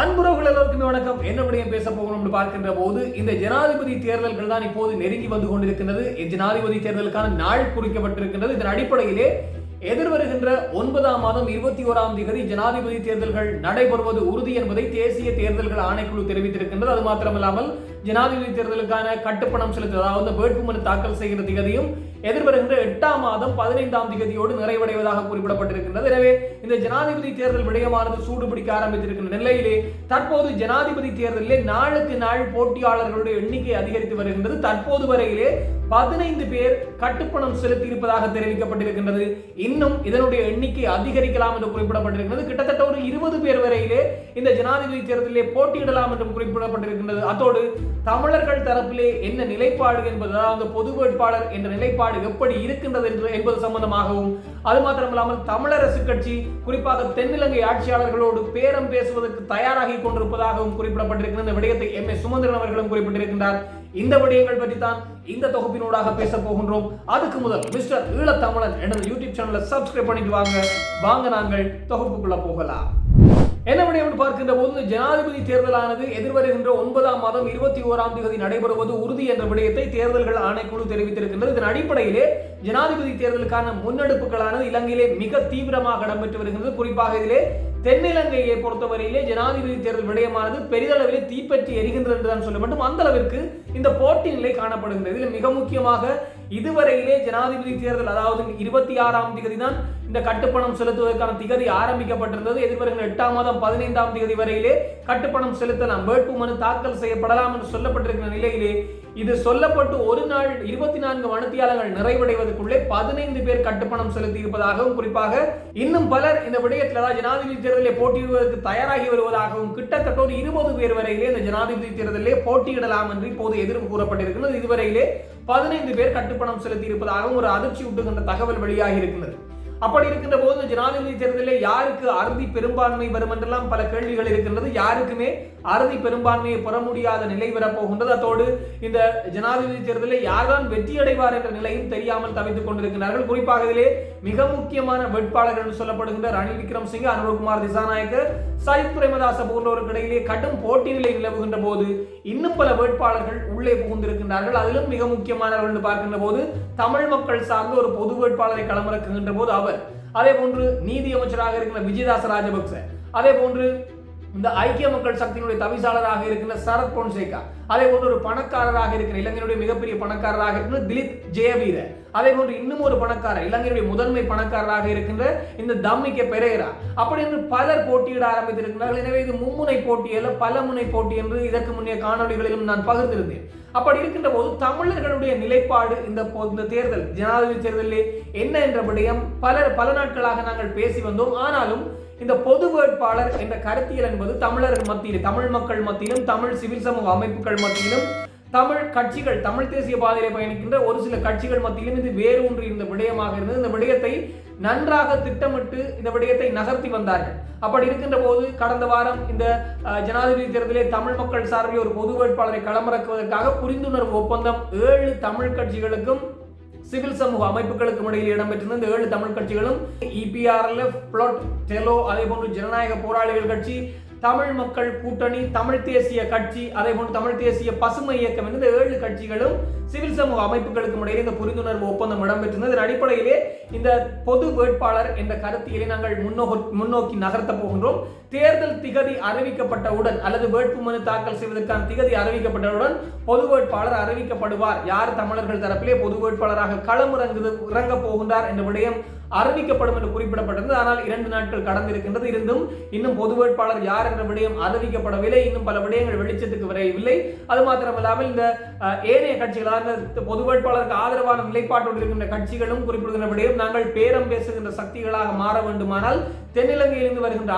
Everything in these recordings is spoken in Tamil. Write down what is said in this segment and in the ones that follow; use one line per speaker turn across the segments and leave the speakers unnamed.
அன்புறவுகள் எல்லோருக்குமே வணக்கம். என்ன விடயம் பேச போகணும் என்று பார்க்கின்ற போது இந்த ஜனாதிபதி தேர்தல்கள் தான் இப்போது நெருங்கி வந்து கொண்டிருக்கின்றது. ஜனாதிபதி தேர்தலுக்கான நாள் குறிக்கப்பட்டிருக்கின்றது. இதன் அடிப்படையிலே எதிர்வருகின்ற ஒன்பதாம் மாதம் இருபத்தி ஓராம் தேதி ஜனாதிபதி தேர்தல்கள் நடைபெறுவது உறுதி என்பதை தேசிய தேர்தல்கள் ஆணைக்குழு தெரிவித்திருக்கின்றது. அது மாத்திரமில்லாமல் ஜனாதிபதி தேர்தலுக்கான கட்டுப்பணம் செலுத்த அதாவது வேட்புமனு தாக்கல் செய்கிற திகதியும் எதிர்வருகின்ற எட்டாம் மாதம் பதினைந்தாம் திகதியோடு நிறைவடைவதாக குறிப்பிடப்பட்டிருக்கின்றது. எனவே இந்த ஜனாதிபதி தேர்தல் விடயமானது சூடுபிடிக்க ஆரம்பித்திருக்கின்ற நிலையிலே தற்போது ஜனாதிபதி தேர்தலிலே நாளுக்கு நாள் போட்டியாளர்களுடைய எண்ணிக்கை அதிகரித்து வருகின்றது. தற்போது வரையிலே பதினைந்து பேர் கட்டுப்பணம் செலுத்தி இருப்பதாக தெரிவிக்கப்பட்டிருக்கின்றது. இன்னும் இதனுடைய எண்ணிக்கை அதிகரிக்கலாம் என்று குறிப்பிடப்பட்டிருக்கிறது. கிட்டத்தட்ட ஒரு இருபது பேர் வரையிலே இந்த ஜனாதிபதி தேர்தலிலே போட்டியிடலாம் என்றும் குறிப்பிடப்பட்டிருக்கின்றது. அத்தோடு தமிழர்கள் தரப்பிலே என்ன நிலைப்பாடு என்பது அதாவது பொது வேட்பாளர் என்ற நிலைப்பாடு எப்படி இருக்கின்றது என்று என்பது சம்பந்தமாகவும் அது மாத்திரமில்லாமல் தமிழரசு கட்சி குறிப்பாக தென்னிலங்கை ஆட்சியாளர்களோடு பேரம் பேசுவதற்கு தயாராகி கொண்டிருப்பதாகவும் குறிப்பிடப்பட்டிருக்கின்ற இந்த விடயத்தை எம். ஏ சுமந்திரன் அவர்களும் குறிப்பிட்டிருக்கின்றார். இந்த விடயங்கள் பற்றி தான் இந்த தொகுப்பினூடாக பேச போகின்றோம். அதுக்கு முதல் மிஸ்டர் ஈழத்தமிழன் எனது யூடியூப் சேனலை சப்ஸ்கிரைப் பண்ணிட்டு வாங்க. வாங்க நாங்கள் தொகுப்புக்குள்ள போகலாம். என்ன என்று பார்க்கின்ற போது ஜனாதிபதி தேர்தலானது எதிர்வருகின்ற ஒன்பதாம் மாதம் இருபத்தி ஓராம் தேதி நடைபெறுவது உறுதி என்ற விடயத்தை தேர்தல்கள் ஆணைக்குழு தெரிவித்திருக்கின்றது. இதன் அடிப்படையிலே ஜனாதிபதி தேர்தலுக்கான முன்னெடுப்புகளானது இலங்கையிலே மிக தீவிரமாக இடம்பெற்று வருகின்றது. குறிப்பாக இதிலே தென்னிலங்கையை பொறுத்தவரையிலே ஜனாதிபதி தேர்தல் விடயமானது பெரிதளவிலே தீப்பற்றி எரிகின்றது என்றுதான் சொல்ல வேண்டும். அந்த அளவிற்கு இந்த போட்டி நிலை காணப்படுகின்றது. இதில் மிக முக்கியமாக இதுவரையிலே ஜனாதிபதி தேர்தல் அதாவது இருபத்தி ஆறாம் தேதி தான் இந்த கட்டுப்பணம் செலுத்துவதற்கான திகதி ஆரம்பிக்கப்பட்டிருந்தது. எதிர்வருகிற எட்டாம் மாதம் பதினைந்தாம் தேதி வரையிலே கட்டுப்பணம் செலுத்தலாம். வேட்பு மனு தாக்கல் செய்யப்படலாம் என்று சொல்லப்பட்டிருக்கிற நிலையிலே இது சொல்லப்பட்டு ஒரு நாள் இருபத்தி நான்கு மனுத்தியாளர்கள் நிறைவடைவதற்குள்ளே பதினைந்து பேர் கட்டுப்பணம் செலுத்தி இருப்பதாகவும் குறிப்பாக இன்னும் பலர் இந்த விடயத்தில் அதாவது ஜனாதிபதி தேர்தலில் போட்டியிடுவதற்கு தயாராகி வருவதாகவும் கிட்டத்தட்ட ஒரு இருபது பேர் வரையிலே இந்த ஜனாதிபதி தேர்தலிலே போட்டியிடலாம் என்று இப்போது எதிர்ப்பு கூறப்பட்டிருக்கிறது. இதுவரையிலே பதினைந்து பேர் கட்டுப்பணம் செலுத்தி இருப்பதாகவும் ஒரு அதிர்ச்சி ஊட்டுகின்ற தகவல் வெளியாகி இருக்கிறது அப்படி இருக்கின்ற போது ஜனாதிபதி தேர்தலில் யாருக்கு அறுதி பெரும்பான்மை வரும் என்றெல்லாம் பல கேள்விகள் இருக்கின்றது. யாருக்குமே அறுதி பெரும்பான்மையை பெற முடியாத நிலை வரப்போகின்றது. அதோடு இந்த ஜனாதிபதி தேர்தலில் யார்தான் வெற்றி அடைவார் என்ற நிலையும் தெரியாமல் தவித்துக் கொண்டிருக்கிறார்கள் குறிப்பாக இதிலே மிக முக்கியமான வேட்பாளர்கள் என்று சொல்லப்படுகின்ற ரணில் விக்ரம் சிங் அனுரகுமார் திசாநாயக்க சயித் பிரேமதாச போன்றவருக்கு இடையிலே கடும் போட்டி நிலை நிலவுகின்ற போது இன்னும் பல வேட்பாளர்கள் உள்ளே புகுந்திருக்கின்றார்கள். அதிலும் மிக முக்கியமானவர்கள் என்று பார்க்கின்ற போது தமிழ் மக்கள் சார்ந்த ஒரு பொது வேட்பாளரை களமிறக்குகின்ற போது அவர் அதே போன்று நீதி அமைச்சராக இருக்கிற விஜயதாச ராஜபக்ச அதே போன்று இந்த ஐக்கிய மக்கள் சக்தியினுடைய தவிசாளராக இருக்கிற சரத் பொன்சேகா. அதே போன்று ஒரு பணக்காரராக இருக்கிற இலங்கையினுடைய மிகப்பெரிய பணக்காரராக இருக்கிற திலீப் ஜெயவீர அதே போன்று இன்னும் ஒரு பணக்காரர் இலங்கையுடைய முதன்மை பணக்காரராக இருக்கின்ற இந்த தம்மிக்க பெரேரா. அப்படி என்று பலர் போட்டியிட ஆரம்பித்திருக்கிறார்கள். எனவே இது மும்முனை போட்டி அல்ல பல முனை போட்டி என்று இதற்கு முன்னே காணொலிகளிலும் நான் பகிர்ந்திருந்தேன். அப்படி இருக்கின்ற போது தமிழர்களுடைய நிலைப்பாடு இந்த இந்த தேர்தல் ஜனாதிபதி தேர்தலிலே என்ன என்ற விடயம் பல பல நாட்களாக நாங்கள் பேசி வந்தோம். ஆனாலும் இந்த பொது வேட்பாளர் என்ற கருத்தியல் என்பது தமிழர்கள் மத்தியில் தமிழ் மக்கள் மத்தியிலும் தமிழ் சிவில் சமூக அமைப்புகள் மத்தியிலும் தமிழ் கட்சிகள் தமிழ் தேசிய பாதையிலே பயணிக்கின்ற ஒரு சில கட்சிகள் மத்தியிலும் இது வேறு ஒன்று இந்த விடயமாக இருந்தது. இந்த விடயத்தை நன்றாக திட்டமிட்டு இந்த விடயத்தை நகர்த்தி வந்தார்கள். அப்படி இருக்கின்ற போது கடந்த வாரம் இந்த ஜனாதிபதி தேர்தலில் தமிழ் மக்கள் சார்பில் ஒரு பொது வேட்பாளரை களமிறக்குவதற்காக புரிந்துணர்வு ஒப்பந்தம் ஏழு தமிழ் கட்சிகளுக்கும் சிவில் சமூக அமைப்புகளுக்கும் இடையில் இடம்பெற்றிருந்த இந்த ஏழு தமிழ் கட்சிகளும் இபிஆர்எல்எஃப் பிளாட் டெலோ அதே போன்று ஜனநாயக போராளிகள் கட்சி தமிழ் மக்கள் கூட்டணி தமிழ் தேசிய கட்சி அதே போன்று தமிழ் தேசிய பசுமை இயக்கம் என்ற இந்த ஏழு கட்சிகளும் சிவில் சமூக அமைப்புகளுக்கும் இடையே இந்த புரிந்துணர்வு ஒப்பந்தம் இடம்பெற்றிருந்தது. இதன் அடிப்படையிலே இந்த பொது வேட்பாளர் என்ற கருத்தியலை நாங்கள் முன்னோக்கி முன்னோக்கி நகர்த்த போகின்றோம். தேர்தல் திகதி அறிவிக்கப்பட்டவுடன் அல்லது வேட்புமனு தாக்கல் செய்வதற்கான திகதி அறிவிக்கப்பட்டவுடன் பொது வேட்பாளர் அறிவிக்கப்படுவார். யார் தமிழர்கள் தரப்பிலே பொது வேட்பாளராக களமிறங்குது இறங்க போகின்றார் என்ற விடயம் அறிவிக்கப்படும் என்று குறிப்பிடப்பட்டிருந்தது. ஆனால் இரண்டு நாட்கள் கடந்திருக்கின்றது. இருந்தும் இன்னும் பொது வேட்பாளர் யார் என்ற விடயம் அறிவிக்கப்படவில்லை. இன்னும் பல விடயங்கள் வெளிச்சத்துக்கு வரவில்லை. அது மாத்திரமல்லாமல் இந்த ஏனைய கட்சிகளான பொது வேட்பாளருக்கு ஆதரவான நிலைப்பாட்டோடு இருக்கின்ற கட்சிகளும் குறிப்பிடுகின்ற விடயம் நாங்கள் பேரம் பேசுகின்ற சக்திகளாக மாற வேண்டுமானால் தென்னிலங்கையிலிருந்து வருகின்ற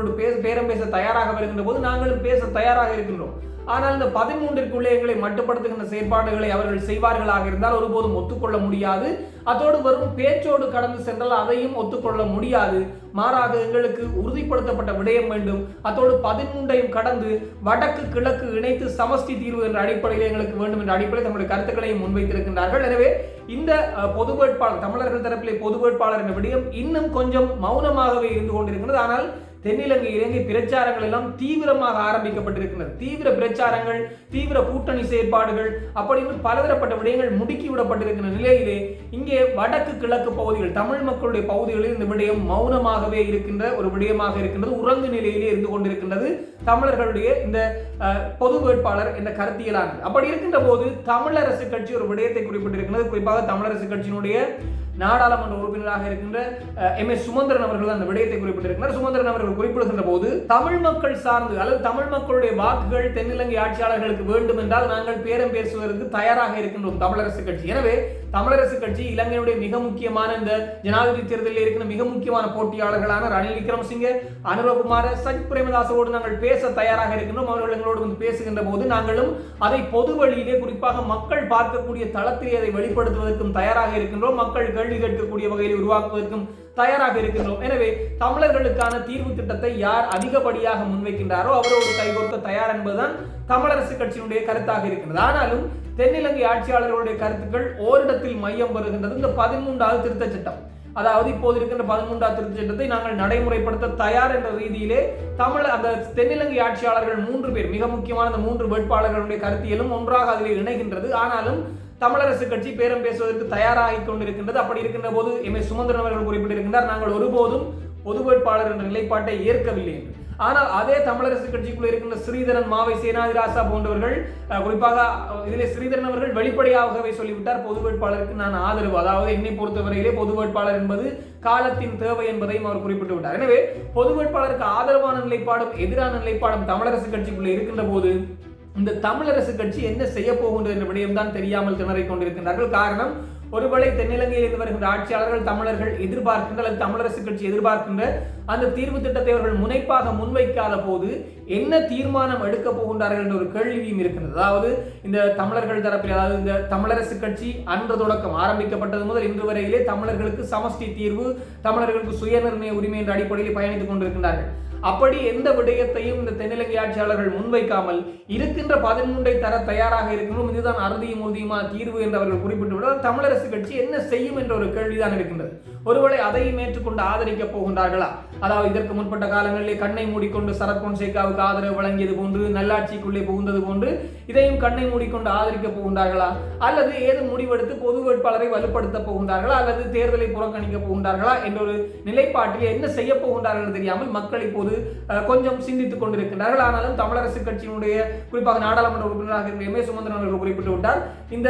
ஆட்சியாளர்களோடு பேச பேரம் பேச தயாராக வருகின்ற போது நாங்களும் பேச தயாராக இருக்கின்றோம். ஆனால் இந்த பதிமூன்றிற்குள்ளே எங்களை மட்டுப்படுத்துகின்ற செயற்பாடுகளை அவர்கள் செய்வார்களாக இருந்தால் ஒருபோதும் ஒத்துக்கொள்ள முடியாது. அதோடு வரும் பேச்சோடு கடந்து சென்றால் அதையும் ஒத்துக்கொள்ள முடியாது. மாறாக எங்களுக்கு உறுதிப்படுத்தப்பட்ட விடயம் வேண்டும். அதோடு பதிமூன்றையும் கடந்து வடக்கு கிழக்கு இணைத்து சமஷ்டி தீர்வு என்ற அடிப்படையில் எங்களுக்கு வேண்டும் என்ற அடிப்படையில் தங்களுடைய கருத்துக்களையும் முன்வைத்திருக்கின்றார்கள். எனவே இந்த பொது வேட்பாளர் தமிழர்கள் தரப்பிலே பொது வேட்பாளர் என்ற விடயம் இன்னும் கொஞ்சம் மௌனமாகவே இருந்து கொண்டிருக்கிறது. ஆனால் தென்னிலங்கை இலங்கை பிரச்சாரங்கள் எல்லாம் தீவிரமாக ஆரம்பிக்கப்பட்டிருக்கின்றன. தீவிர பிரச்சாரங்கள் தீவிர கூட்டணி செயற்பாடுகள் அப்படின்னு பலதரப்பட்ட விடயங்கள் முடுக்கி விடப்பட்டிருக்கிற நிலையிலே இங்கே வடக்கு கிழக்கு பகுதிகள் தமிழ் மக்களுடைய பகுதிகளில் இந்த விடயம் மௌனமாகவே இருக்கின்ற ஒரு விடயமாக இருக்கின்றது. உறங்கு நிலையிலே இருந்து கொண்டிருக்கின்றது தமிழர்களுடைய இந்த பொது வேட்பாளர் என்ற கருத்தியலானது. அப்படி இருக்கின்ற போது தமிழரசு கட்சி ஒரு விடயத்தை குறிப்பிட்டிருக்கிறது குறிப்பாக தமிழரசு கட்சியினுடைய நாடாளுமன்ற உறுப்பினராக இருக்கின்ற எம். எஸ். சுமந்திரன் அவர்கள் அந்த விடயத்தை குறிப்பிட்டிருக்கிறார். சுமந்திரன் அவர்கள் குறிப்பிடுகின்ற போது தமிழ் மக்கள் சார்ந்து அல்லது தமிழ் மக்களுடைய வாக்குகள் தென்னிலங்கை ஆட்சியாளர்களுக்கு வேண்டும் என்றால் நாங்கள் பேரம் பேசுவதற்கு தயாராக இருக்கின்றோம் தமிழரசு கட்சி. எனவே தமிழரசு கட்சி இலங்கையுடைய மிக முக்கியமான இந்த ஜனாதிபதி தேர்தலில் இருக்கிற மிக முக்கியமான போட்டியாளர்களான ரணில் விக்ரமசிங்கே அனுரகுமார சஜித் பிரேமதாசோடு நாங்கள் பேச தயாராக இருக்கின்றோம். அவர்கள் எங்களோடு வந்து பேசுகின்ற போது நாங்களும் அதை பொது வழியிலே குறிப்பாக மக்கள் பார்க்கக்கூடிய தளத்திலே அதை வெளிப்படுத்துவதற்கும் தயாராக இருக்கின்றோம். மக்கள் கேள்வி கேட்கக்கூடிய வகையில் உருவாக்குவதற்கும் தயாராக இருக்கின்றோம். எனவே தமிழர்களுக்கான தீர்வு திட்டத்தை யார் அதிகப்படியாக முன்வைக்கின்றாரோ அவரோடு கைகோர்க்க தயார் என்பதுதான் தமிழரசு கட்சியினுடைய கருத்தாக இருக்கின்றது. ஆனாலும் தென்னிலங்கை ஆட்சியாளர்களுடைய கருத்துக்கள் ஓரிடத்தில் மையம் வருகின்றது இந்த பதிமூன்றாவது திருத்தச் சட்டம். அதாவது இப்போது இருக்கின்ற பதிமூன்றாவது திருத்தச் சட்டத்தை நாங்கள் நடைமுறைப்படுத்த தயார் என்ற ரீதியிலே தமிழ் அந்த தென்னிலங்கை ஆட்சியாளர்கள் மூன்று பேர் மிக முக்கியமான அந்த மூன்று வேட்பாளர்களுடைய கருத்தியலும் ஒன்றாக அதில் இணைகின்றது. ஆனாலும் தமிழரசு கட்சி பேரம் பேசுவதற்கு தயாராகி கொண்டிருக்கின்றது. அப்படி இருக்கின்ற போது எம். எஸ். சுமந்திரன் அவர்கள் குறிப்பிட்டிருக்கின்றார் நாங்கள் ஒருபோதும் பொது வேட்பாளர் என்ற நிலைப்பாட்டை ஏற்கவில்லை என்று. ஆனால் அதே தமிழரசு கட்சிக்குள்ள இருக்கின்ற ஸ்ரீதரன் மாவை சேனாதிராசா போன்றவர்கள் குறிப்பாக இதிலே ஸ்ரீதரன் அவர்கள் வெளிப்படையாகவே சொல்லிவிட்டார் பொது வேட்பாளருக்கு நான் ஆதரவு. அதாவது என்னை பொறுத்தவரையிலே பொது வேட்பாளர் என்பது காலத்தின் தேவை என்பதையும் அவர் குறிப்பிட்டு விட்டார். எனவே பொது வேட்பாளருக்கு ஆதரவான நிலைப்பாடும் எதிரான நிலைப்பாடும் தமிழரசு கட்சிக்குள்ள இருக்கின்ற போது இந்த தமிழரசு கட்சி என்ன செய்ய போகின்றது என்ற விடயம்தான் தெரியாமல் திணறிக் கொண்டிருக்கின்றார்கள். காரணம் ஒருவேளை தென்னிலங்கையில் இருந்து வருகின்ற ஆட்சியாளர்கள் தமிழர்கள் எதிர்பார்க்கின்ற அல்லது தமிழரசு கட்சி எதிர்பார்க்கின்ற அந்த தீர்வு திட்டத்தை அவர்கள் முனைப்பாக முன்வைக்காத போது என்ன தீர்மானம் எடுக்க போகின்றார்கள் என்ற ஒரு கேள்வியும் இருக்கின்றது. அதாவது இந்த தமிழர்கள் தரப்பில் அதாவது இந்த தமிழரசு கட்சி அன்று தொடக்கம் ஆரம்பிக்கப்பட்டது முதல் இன்று வரையிலே தமிழர்களுக்கு சமஷ்டி தீர்வு தமிழர்களுக்கு சுயநிர்ணய உரிமை என்ற அடிப்படையில் பயணித்துக் கொண்டிருக்கின்றார்கள். அப்படி எந்த விடயத்தையும் இந்த தென்னிலங்கை ஆட்சியாளர்கள் முன்வைக்காமல் இருக்கின்ற பதிமூன்றை தர தயாராக இருக்கணும் இதுதான் அறுதியும் உறுதியுமான தீர்வு என்று அவர்கள் குறிப்பிட்டு விட தமிழரசு கட்சி என்ன செய்யும் என்ற ஒரு கேள்விதான் இருக்கின்றது ஒருவேளை அதையும் ஏற்றுக்கொண்டு ஆதரிக்க போகின்றார்களா? அதாவது இதற்கு முற்பட்ட காலங்களிலே கண்ணை மூடிக்கொண்டு சரத் பொன்சேகாவுக்கு ஆதரவு வழங்கியது போன்று நல்லாட்சிக்குள்ளே புகுந்தது போன்று இதையும் கண்ணை மூடிக்கொண்டு ஆதரிக்க போகின்றார்களா? அல்லது ஏது முடிவெடுத்து பொது வேட்பாளரை வலுப்படுத்த போகின்றார்களா? அல்லது தேர்தலை புறக்கணிக்க போகின்றார்களா? என்ற ஒரு நிலைப்பாட்டில் என்ன செய்ய போகின்றார்கள் தெரியாமல் மக்கள் இப்போது கொஞ்சம் சிந்தித்துக் கொண்டிருக்கின்றார்கள். ஆனாலும் தமிழரசு கட்சியினுடைய குறிப்பாக நாடாளுமன்ற உறுப்பினராக இருக்கிற எம் ஏ சுமந்திரன் அவர்கள் குறிப்பிட்டு விட்டார். இந்த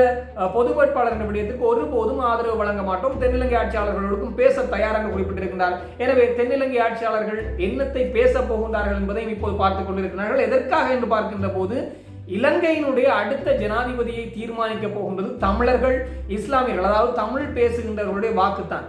பொது வேட்பாளர் என்ற ஒருபோதும் ஆதரவு வழங்க மாட்டோம். தென்னிலங்கை ஆட்சியாளர்களுக்கும் பேச தயாராக என்று குறிப்பிட்டிருக்கின்றார். எனவே தென்னிலங்கை ஆட்சியாளர்கள் என்னத்தை பேச போகின்றார்கள் என்பதையும் இப்போது பார்த்துக் கொண்டிருக்கிறார்கள். எதற்காக என்று பார்க்கின்ற போது இலங்கையினுடைய அடுத்த ஜனாதிபதியை தீர்மானிக்க போகின்றது தமிழர்கள் இஸ்லாமியர்கள் அதாவது தமிழ் பேசுகின்றவர்களுடைய வாக்குத்தான்.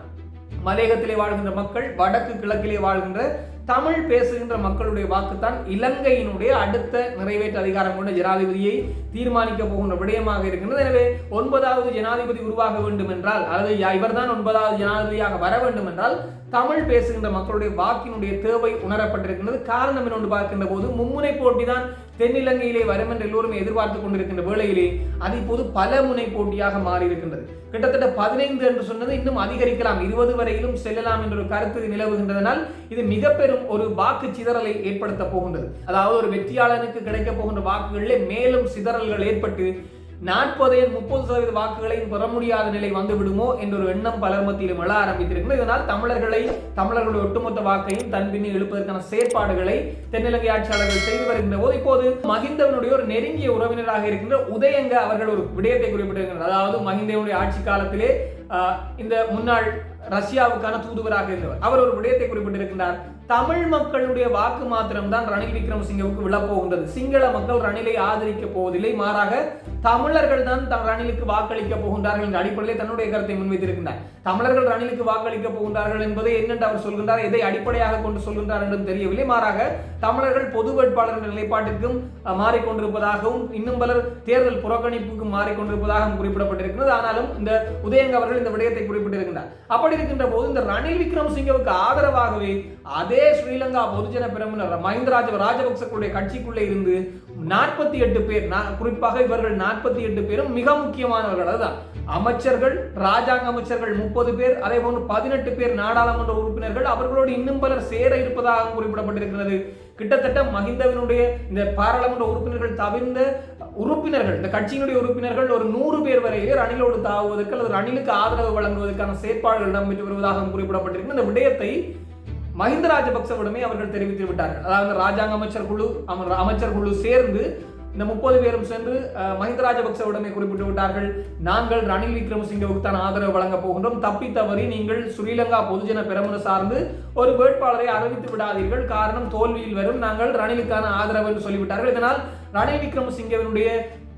மலையகத்திலே வாழ்கின்ற மக்கள் வடக்கு கிழக்கிலே வாழ்கின்ற தமிழ் பேசுகின்ற மக்களுடைய வாக்குத்தான் இலங்கையினுடைய அடுத்த நிறைவேற்று அதிகாரம் கொண்ட ஜனாதிபதியை தீர்மானிக்க போகின்ற விடயமாக இருக்கின்றது. எனவே ஒன்பதாவது ஜனாதிபதி உருவாக வேண்டும் என்றால் அல்லது இவர்தான் ஒன்பதாவது ஜனாதிபதியாக வர வேண்டும் என்றால் தமிழ் பேசுகின்ற மக்களுடைய வாக்கினுடைய தேவை உணரப்பட்டிருக்கின்றது. காரணம் என்னொன்று பார்க்கின்ற போது மும்முனை போட்டி தான் தென்னிலங்கையிலே வரும் என்று எல்லோரும் எதிர்பார்த்து கொண்டிருக்கின்ற வேளையிலே அது இப்போது பல முனை போட்டியாக மாறி இருக்கின்றது கிட்டத்தட்ட பதினைந்து என்று சொன்னது இன்னும் அதிகரிக்கலாம். இருபது வரையிலும் செல்லலாம் என்ற ஒரு கருத்து நிலவுகின்றதனால் இது மிக பெரும் ஒரு வாக்கு சிதறலை ஏற்படுத்த போகின்றது. அதாவது ஒரு வெற்றியாளனுக்கு கிடைக்க போகின்ற வாக்குகளிலே மேலும் சிதறல்கள் ஏற்பட்டு நாற்பது முப்பது சதவீத வாக்குகளையும் பெற முடியாத நிலை வந்துவிடுமோ என்ற ஒரு எண்ணம் பலர் மத்தியிலும் எழ ஆரம்பித்திருக்கிறது. இதனால் தமிழர்களை தமிழர்களுடைய ஒட்டுமொத்த வாக்கையும் தன் பின்னே எழுப்பதற்கான செயற்பாடுகளை தென்னிலங்கை ஆட்சியாளர்கள் செய்து வருகின்ற போது இப்போது மகிந்தவனுடைய ஒரு நெருங்கிய உறவினராக இருக்கின்ற உதயங்க அவர்கள் ஒரு விடயத்தை குறிப்பிட்டிருக்கிறார். அதாவது மகிந்தவனுடைய ஆட்சி காலத்திலே ஆஹ், இந்த முன்னாள் ரஷ்யாவுக்கான தூதுவராக இருந்தவர். அவர் ஒரு விடயத்தை குறிப்பிட்டிருக்கிறார் தமிழ் மக்களுடைய வாக்கு மாத்திரம்தான் ரணில் விக்ரமசிங்கவுக்கு விழப்போகின்றது சிங்கள மக்கள் ரணிலை ஆதரிக்க போவதில்லை. மாறாக தமிழர்கள் தான் ரணிலுக்கு வாக்களிக்க போகின்றார்கள் என்ற அடிப்படையில் தன்னுடைய கருத்தை முன்வைத்திருக்கின்றார். தமிழர்கள் ரணிலுக்கு வாக்களிக்க போகின்றார்கள் என்பதை என்னென்று அவர் சொல்கின்றார். எதை அடிப்படையாக கொண்டு சொல்கின்றார் என்றும் தெரியவில்லை. மாறாக தமிழர்கள் பொது வேட்பாளர் என்ற நிலைப்பாட்டிற்கும் மாறிக்கொண்டிருப்பதாகவும் இன்னும் பலர் தேர்தல் புறக்கணிப்புக்கும் மாறிக்கொண்டிருப்பதாகவும் குறிப்பிடப்பட்டிருக்கிறது. ஆனாலும் இந்த உதயங்க அவர்கள் இந்த விடயத்தை குறிப்பிட்டிருக்கின்றார். அப்படி இருக்கின்ற போது இந்த ரணில் விக்ரமசிங்கவுக்கு ஆதரவாகவே அதே அதே ஸ்ரீலங்கா பொதுஜன பிரமுனர் மஹிந்த ராஜ ராஜபக்சர்களுடைய கட்சிக்குள்ளே இருந்து நாற்பத்தி எட்டு பேர் குறிப்பாக இவர்கள் நாற்பத்தி எட்டு பேரும் மிக முக்கியமானவர்கள். அதுதான் அமைச்சர்கள் ராஜாங்க அமைச்சர்கள் முப்பது பேர் அதே போன்று பதினெட்டு பேர் நாடாளுமன்ற உறுப்பினர்கள் அவர்களோடு இன்னும் பலர் சேர இருப்பதாக குறிப்பிடப்பட்டிருக்கிறது. கிட்டத்தட்ட மஹிந்தவினுடைய இந்த பாராளுமன்ற உறுப்பினர்கள் தவிர்ந்த உறுப்பினர்கள் இந்த கட்சியினுடைய உறுப்பினர்கள் ஒரு நூறு பேர் வரையிலே ரணிலோடு தாவுவதற்கு அல்லது ரணிலுக்கு ஆதரவு வழங்குவதற்கான செயற்பாடுகள் இடம்பெற்று வருவதாக குறிப்பிடப்பட்டிருக்கிறது. இந்த விடயத்தை மஹிந்த ராஜபக்சவிடமே அவர்கள் தெரிவித்து விட்டார்கள். அதாவது ராஜாங்க அமைச்சர் குழு அமைச்சர் குழு சேர்ந்து இந்த முப்பது பேரும் சென்று மஹிந்த ராஜபக்சவிடமே குறிப்பிட்டு விட்டார்கள். நாங்கள் ரணில் விக்ரமசிங்கவுக்கு தான் ஆதரவு வழங்க போகின்றோம். தப்பி தவறி நீங்கள் ஸ்ரீலங்கா பொதுஜன பெருமுன சார்ந்து ஒரு வேட்பாளரை அறிவித்து விடாதீர்கள். காரணம் தோல்வியில் வரும். நாங்கள் ரணிலுக்கான ஆதரவு என்று சொல்லிவிட்டார்கள். இதனால் ரணில் விக்ரமசிங்கவினுடைய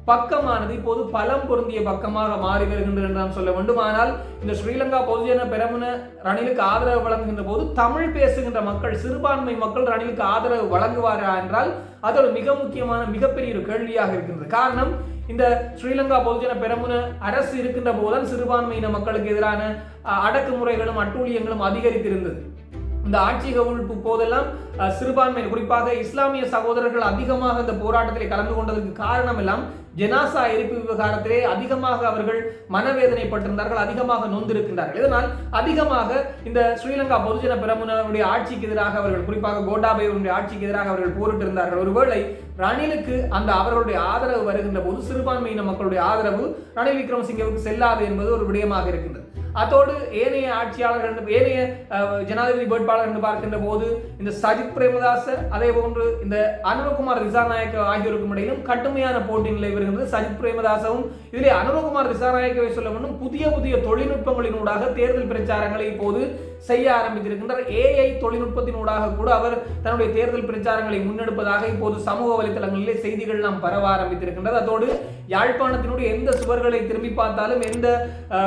பக்கமானது இப்போது பலம் பொருந்திய பக்கமாக மாறி வருகின்றது என்று நாம் சொல்ல வேண்டும். ஆனால் இந்த ஸ்ரீலங்கா பொதுஜன பெரமுன ரணிலுக்கு ஆதரவு வழங்குகின்ற போது தமிழ் பேசுகின்ற மக்கள் சிறுபான்மை மக்கள் ரணிலுக்கு ஆதரவு வழங்குவாரா என்றால் அது ஒரு மிக முக்கியமான மிகப்பெரிய ஒரு கேள்வியாக இருக்கின்றது. காரணம் இந்த ஸ்ரீலங்கா பொதுஜன பெரமுன அரசு இருக்கின்ற போதுதான் சிறுபான்மையின மக்களுக்கு எதிரான அடக்குமுறைகளும் அட்டூழியங்களும் அதிகரித்திருந்தது. இந்த ஆட்சி கவிழ்ப்பு போதெல்லாம் சிறுபான்மையினர் குறிப்பாக இஸ்லாமிய சகோதரர்கள் அதிகமாக இந்த போராட்டத்தில் கலந்து கொண்டதற்கு காரணம் எல்லாம் ஜெனாசா எரிப்பு விவகாரத்திலே அதிகமாக அவர்கள் மனவேதனைப்பட்டிருந்தார்கள் அதிகமாக நொந்திருக்கின்றார்கள். இதனால் அதிகமாக இந்த ஸ்ரீலங்கா பொதுஜன பிரமுனருடைய ஆட்சிக்கு எதிராக அவர்கள் குறிப்பாக கோட்டாபயருடைய ஆட்சிக்கு எதிராக அவர்கள் போரிட்டிருந்தார்கள். ஒருவேளை ரணிலுக்கு அந்த அவர்களுடைய ஆதரவு வருகின்ற போது சிறுபான்மையின மக்களுடைய ஆதரவு ரணில் விக்ரமசிங்கவுக்கு செல்லாது என்பது ஒரு விடயமாக இருக்கின்றது. அதோடு ஏனைய ஆட்சியாளர்கள் ஏனைய ஜனாதிபதி வேட்பாளர் என்று பார்க்கின்ற போது இந்த சஜித் பிரேமதாஸ் அதே போன்று இந்த அனுரகுமார் திசாநாயக் ஆகியோருக்கும் இடையிலும் கடுமையான போட்டி நிலை வருகின்றது. சஜித் பிரேமதாசவும் இதிலே அனுரகுமார் திசாநாயக்கவை சொல்ல வேண்டும். புதிய புதிய தொழில்நுட்பங்களினூடாக தேர்தல் பிரச்சாரங்களை இப்போது செய்ய ஆரம்பித்திருக்கின்றார் ஏஐ தொழில்நுட்பத்தினூடாக கூட அவர் தன்னுடைய தேர்தல் பிரச்சாரங்களை முன்னெடுப்பதாக இப்போது சமூக வலைதளங்களிலே செய்திகள் நாம் பரவ ஆரம்பித்திருக்கின்றது. அதோடு யாழ்ப்பாணத்தினுடைய எந்த சுவர்களை திரும்பி பார்த்தாலும் எந்த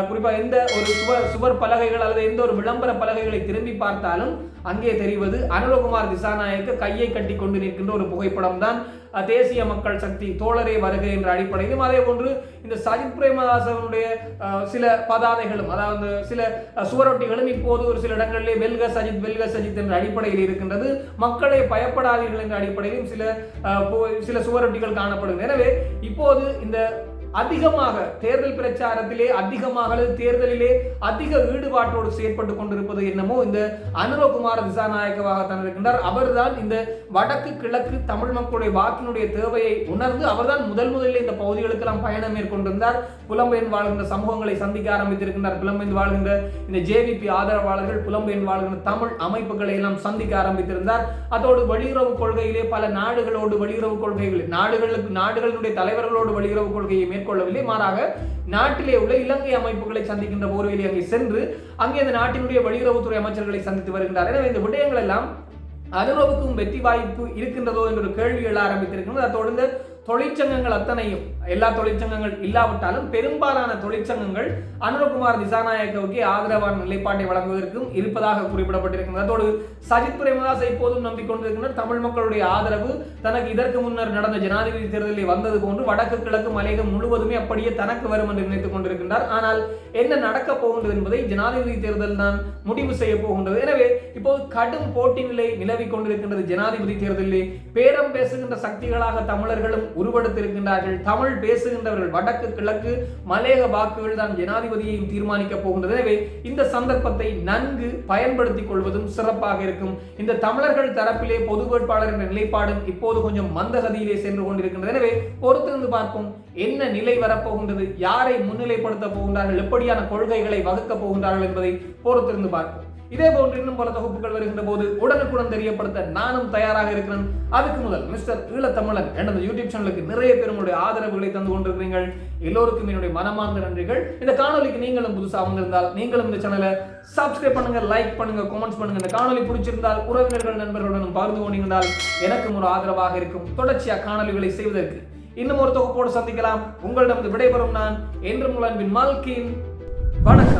குறிப்பாக எந்த ஒரு சுவர் சுவர் பலகைகள் அல்லது எந்த ஒரு விளம்பர பலகைகளை திரும்பி பார்த்தாலும் அங்கே தெரிவது அனுரகுமார் திசாநாயக்கு கையை கட்டி கொண்டு நிற்கின்ற ஒரு புகைப்படம் தான் தேசிய மக்கள் சக்தி தோழரே வருகை என்ற அடிப்படையிலும் அதே போன்று இந்த சஜித் பிரேமதாசனுடைய சில பதாதைகளும் அதாவது சில சுவரொட்டிகளும் இப்போது ஒரு சில இடங்களிலே வெல்க சஜித் வெல்க சஜித் என்ற அடிப்படையில் இருக்கின்றது. மக்களை பயப்படாதீர்கள் என்ற அடிப்படையிலும் சில சில சுவரொட்டிகள் காணப்படுகிறது எனவே இப்போது இந்த அதிகமாக தேர்தல் பிரச்சாரத்திலே அதிகமாக தேர்தலிலே அதிக ஈடுபாட்டோடு செயற்பட்டு கொண்டிருப்பது என்னமோ இந்த அனுரகுமார திசாநாயகவாக தான் இருக்கின்றார். அவர்தான் இந்த வடக்கு கிழக்கு தமிழ் மக்களுடைய வாக்கினுடைய தேவையை உணர்ந்து அவர்தான் முதல் முதலில் இந்த பகுதிகளுக்கெல்லாம் பயணம் மேற்கொண்டிருந்தார். புலம்பெயர் வாழ்கின்ற சமூகங்களை சந்திக்க ஆரம்பித்திருக்கின்றார். புலம்பெயர் வாழ்கின்ற இந்த ஜேவிபி ஆதரவாளர்கள் புலம்பெயர் வாழ்கின்ற தமிழ் அமைப்புகளை எல்லாம் சந்திக்க ஆரம்பித்திருந்தார். அதோடு வெளியுறவு கொள்கையிலே பல நாடுகளோடு வெளியுறவு கொள்கைகள் நாடுகளுக்கு நாடுகளுடைய தலைவர்களோடு வெளியுறவு கொள்கையை மேற்கொள்ளவில்லை. மாறாக நாட்டிலே உள்ள இலங்கை அமைப்புகளை சந்திக்கின்ற போர்வையில் அங்கே சென்று அங்கே அந்த நாட்டினுடைய வெளியுறவுத்துறை அமைச்சர்களை சந்தித்து வருகின்றார். எனவே இந்த விடயங்கள் எல்லாம் அனுரவுக்கும் வெற்றி வாய்ப்பு இருக்கின்றதோ என்ற ஒரு கேள்வி எழ ஆரம்பித்திருக்கிறது. அதை தொடர்ந்து தொழிற்சங்கங்கள் அத்தனையும் எல்லா தொழிற்சங்கங்கள் இல்லாவிட்டாலும் பெரும்பாலான தொழிற்சங்கங்கள் அனுரகுமார் திசாநாயக்கவுக்கு ஆதரவான நிலைப்பாட்டை வழங்குவதற்கும் இருப்பதாக குறிப்பிடப்பட்டிருக்கிறது. அதோடு சஜித் பிரேமதாஸ் இப்போதும் நம்பிக்கொண்டிருக்கின்றனர் தமிழ் மக்களுடைய ஆதரவு தனக்கு இதற்கு முன்னர் நடந்த ஜனாதிபதி தேர்தலில் வந்தது போன்று வடக்கு கிழக்கு மலையகம் முழுவதுமே அப்படியே தனக்கு வரும் என்று நினைத்துக் கொண்டிருக்கின்றார். ஆனால் என்ன நடக்கப் போகின்றது என்பதை ஜனாதிபதி தேர்தல் தான் முடிவு செய்ய போகின்றது. எனவே இப்போது கடும் போட்டி நிலை நிலவி கொண்டிருக்கின்றது ஜனாதிபதி தேர்தலிலே. பேரம் பேசுகின்ற சக்திகளாக தமிழர்களும் உருவெடுத்திருக்கின்றார்கள். தமிழ் பேசுகின்றவர்கள் வடக்கு கிழக்கு மலேக வாக்குகள் தான் ஜனாதிபதியையும் தீர்மானிக்கப் போகின்றது. எனவே இந்த சந்தர்ப்பத்தை நன்கு பயன்படுத்திக் கொள்வதும் சிறப்பாக இருக்கும். இந்த தமிழர்கள் தரப்பிலே பொது வேட்பாளர் என்ற நிலைப்பாடும் இப்போது கொஞ்சம் மந்தகதியிலே சென்று கொண்டிருக்கின்றது. எனவே பொறுத்திருந்து பார்ப்போம். என்ன நிலை வரப்போகின்றது? யாரை முன்னிலைப்படுத்த போகின்றார்கள்? எப்படியான கொள்கைகளை வகுக்கப் போகின்றார்கள் என்பதை பொறுத்திருந்து பார்ப்போம். இதே போன்று இன்னும் பல தொகுப்புகள் வருகின்ற போது உடனுக்குடன் தெரியப்படுத்த நானும் தயாராக இருக்கிறேன். அதுக்கு முதல் மிஸ்டர் ஈழத்தமிழன் எனது யூடியூப் சேனலுக்கு நிறைய பேர் உங்களுடைய ஆதரவுகளை தந்து கொண்டிருக்கிறீர்கள். எல்லோருக்கும் என்னுடைய மனமார்ந்த நன்றிகள். இந்த காணொலிக்கு நீங்களும் புதுசாக வந்திருந்தால் நீங்களும் இந்த சேனலை சப்ஸ்கிரைப் பண்ணுங்க லைக் பண்ணுங்க கமெண்ட்ஸ் பண்ணுங்க. இந்த காணொலி பிடிச்சிருந்தால் உறவினர்கள் நண்பர்களுடன் பகிர்ந்து கொண்டிருந்தால் எனக்கும் ஒரு ஆதரவாக இருக்கும். தொடர்ச்சியாக காணொலிகளை செய்வதற்கு இன்னும் ஒரு தொகுப்போடு சந்திக்கலாம். உங்களிடம் விடைபெறும் நான் என்று முலன்பின் மால்கின். வணக்கம்.